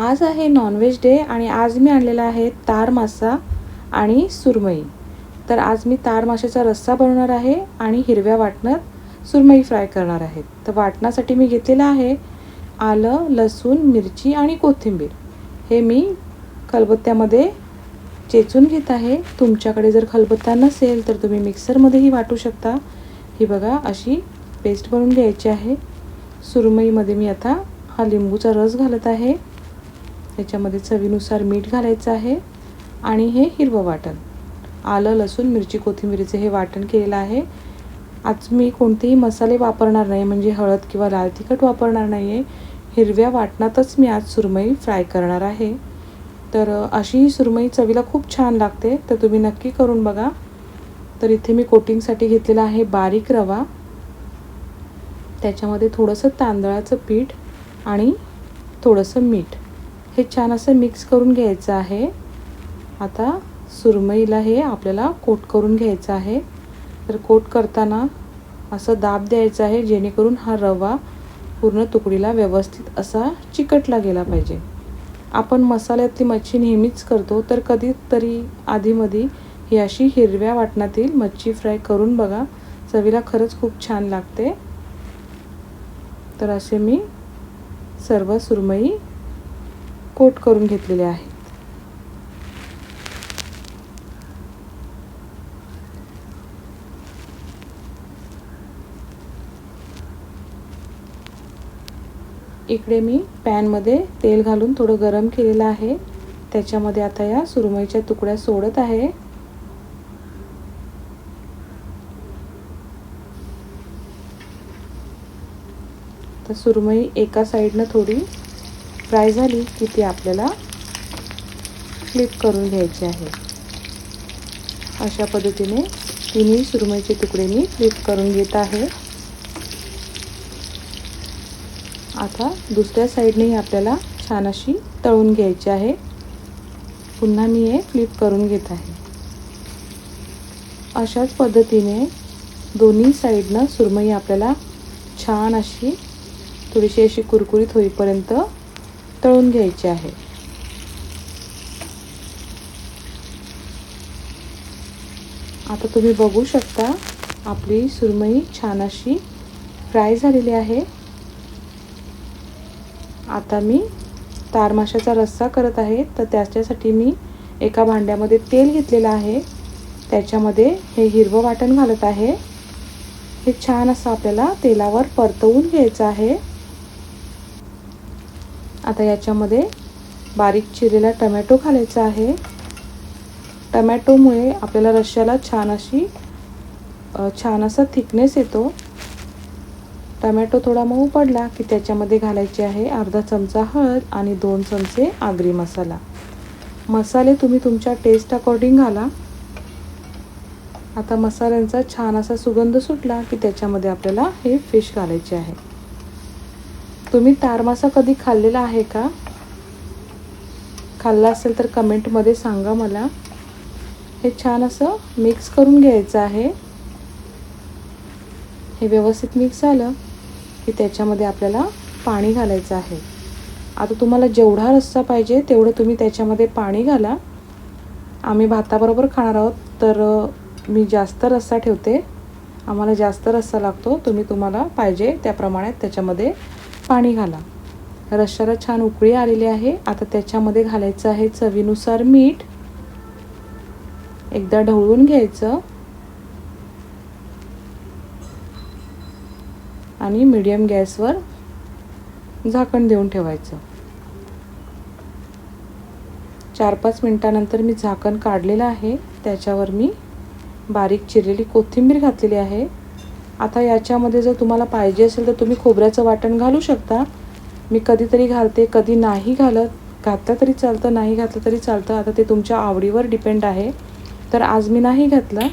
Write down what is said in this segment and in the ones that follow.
आज आहे non veg day आणि आज मी आणलेला आहे तार मासा आणि सुरमई. तर आज मी तार माशाचा रस्सा बनवणार आहे आणि हिरव्या वाटणात सुरमई फ्राय करणार आहे. तर वाटणासाठी मी घेतलेलं आहे आलं लसूण मिरची आणि कोथिंबीर. हे मी खलबत्त्यामध्ये चेचून घेत आहे. तुमच्याकडे जर खलबत्ता नसेल तर तुम्ही मिक्सरमध्येही वाटू शकता. ही बघा अशी पेस्ट बनवून घ्यायची आहे. सुरमईमध्ये मी आता हा लिंबूचा रस घालत आहे. त्याच्यामध्ये चवीनुसार मीठ घालायचं आहे आणि हे हिरवं वाटण. आलं लसूण मिरची कोथिंबीरीचे हे वाटण केलेलं आहे. आज मी कोणतेही मसाले वापरणार नाही म्हणजे हळद किंवा लाल तिखट वापरणार नाही आहे हिरव्या वाटणातच मी आज सुरमई फ्राय करणार आहे. तर अशी ही सुरमई चवीला खूप छान लागते तर तुम्ही नक्की करून बघा. तर इथे मी कोटिंगसाठी घेतलेला आहे बारीक रवा. त्याच्यामध्ये थोडंसं तांदळाचं पीठ आणि थोडंसं मीठ. हे छान असं मिक्स करून घ्यायचं आहे. आता सुरमईला हे आपल्याला कोट करून घ्यायचं आहे. तर कोट करताना असं दाब द्यायचं आहे जेणेकरून हा रवा पूर्ण तुकडीला व्यवस्थित असा चिकटला गेला पाहिजे. आपण मसाल्यातली मच्छी नेहमीच करतो तर कधीतरी आधीमधी ही अशी हिरव्या वाटणातील मच्छी फ्राय करून बघा. चवीला खरंच खूप छान लागते. तर असे मी सर्व सुरमई कोट करून घेतलेले आहेत इकडे मी पॅनमध्ये तेल घालून थोडं गरम केलेलं आहे. त्याच्यामध्ये आता या सुरमईच्या तुकड्या सोडत आहे. तर सुरमई एका साईडनं थोडी फ्राय झाली की ती आपल्याला फ्लिप करून घ्यायची आहे. अशा पद्धतीने तिन्ही सुरमईचे तुकडे मी फ्लिप करून घेत आहे. आता दुसऱ्या साईडनेही आपल्याला छान अशी तळून घ्यायची आहे. पुन्हा मी हे फ्लिप करून घेत आहे. अशाच पद्धतीने दोन्ही साईडनं सुरमई आपल्याला छान अशी थोडीशी अशी कुरकुरीत होईपर्यंत तळून घ्यायची आहे. आता तुम्ही बघू शकता आपली सुरमई छान अशी फ्राय झालेली आहे. आता मी तारमाशाचा रस्सा करत आहे तर त्याच्यासाठी मी एका भांड्यामध्ये तेल घेतलेलं आहे. त्याच्यामध्ये हे हिरवं वाटण घालत आहे. हे छान असं आपल्याला तेलावर परतवून घ्यायचं आहे. आता याच्यामध्ये बारीक चिरलेला टमॅटो घालायचा आहे. टमॅटोमुळे आपल्याला रश्श्याला छान अशी छान असा थिकनेस येतो. टमॅटो थोडा मऊ पडला की त्याच्यामध्ये घालायचे आहे अर्धा चमचा हळद आणि दोन चमचे आगरी मसाला. मसाले तुम्ही तुमच्या टेस्ट अकॉर्डिंग घाला. आता मसाल्यांचा छान असा सुगंध सुटला की त्याच्यामध्ये आपल्याला हे फिश घालायचे आहे. तुम्ही तार मासा कधी खाल्लेला आहे का? खाल्ला असेल तर कमेंटमध्ये सांगा मला. हे छान असं मिक्स करून घ्यायचं आहे. हे व्यवस्थित मिक्स झालं की त्याच्यामध्ये आपल्याला पाणी घालायचं आहे. आता तुम्हाला जेवढा रस्सा पाहिजे तेवढं तुम्ही त्याच्यामध्ये पाणी घाला. आम्ही भाताबरोबर खाणार आहोत तर मी जास्त रस्सा ठेवते. आम्हाला जास्त रस्सा लागतो तुम्ही तुम्हाला पाहिजे त्याप्रमाणे त्याच्यामध्ये पाणी घाला. रश्श्याला छान उकळी आलेली आहे. आता त्याच्यामध्ये घालायचं आहे चवीनुसार मीठ. एकदा ढवळून घ्यायचं. आणि मीडियम गॅसवर झाकण देऊन ठेवायचं. चार पाच मिनटानंतर मी झाकण काढलेलं आहे. त्याच्यावर मी बारीक चिरलेली कोथिंबीर घातलेली आहे. आता याच्यामध्ये जर तुम्हाला पाहिजे असेल तर तुम्ही खोबऱ्याचं वाटण घालू शकता. मी कधीतरी घालते कधी नाही घालत. घातलं तरी चालतं नाही घातलं तरी चालतं. आता ते तुमच्या आवडीवर डिपेंड आहे. तर आज मी नाही घातलं.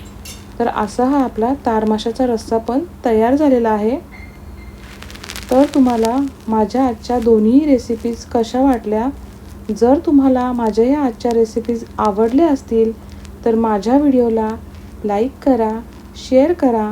तर असा हा आपला तारमाशाचा रस्सा पण तयार झालेला आहे. तर तुम्हाला माझ्या आजच्या दोन्ही रेसिपीज कशा वाटल्या? जर तुम्हाला माझ्या या आजच्या रेसिपीज आवडल्या असतील तर माझ्या व्हिडिओला लाईक करा शेअर करा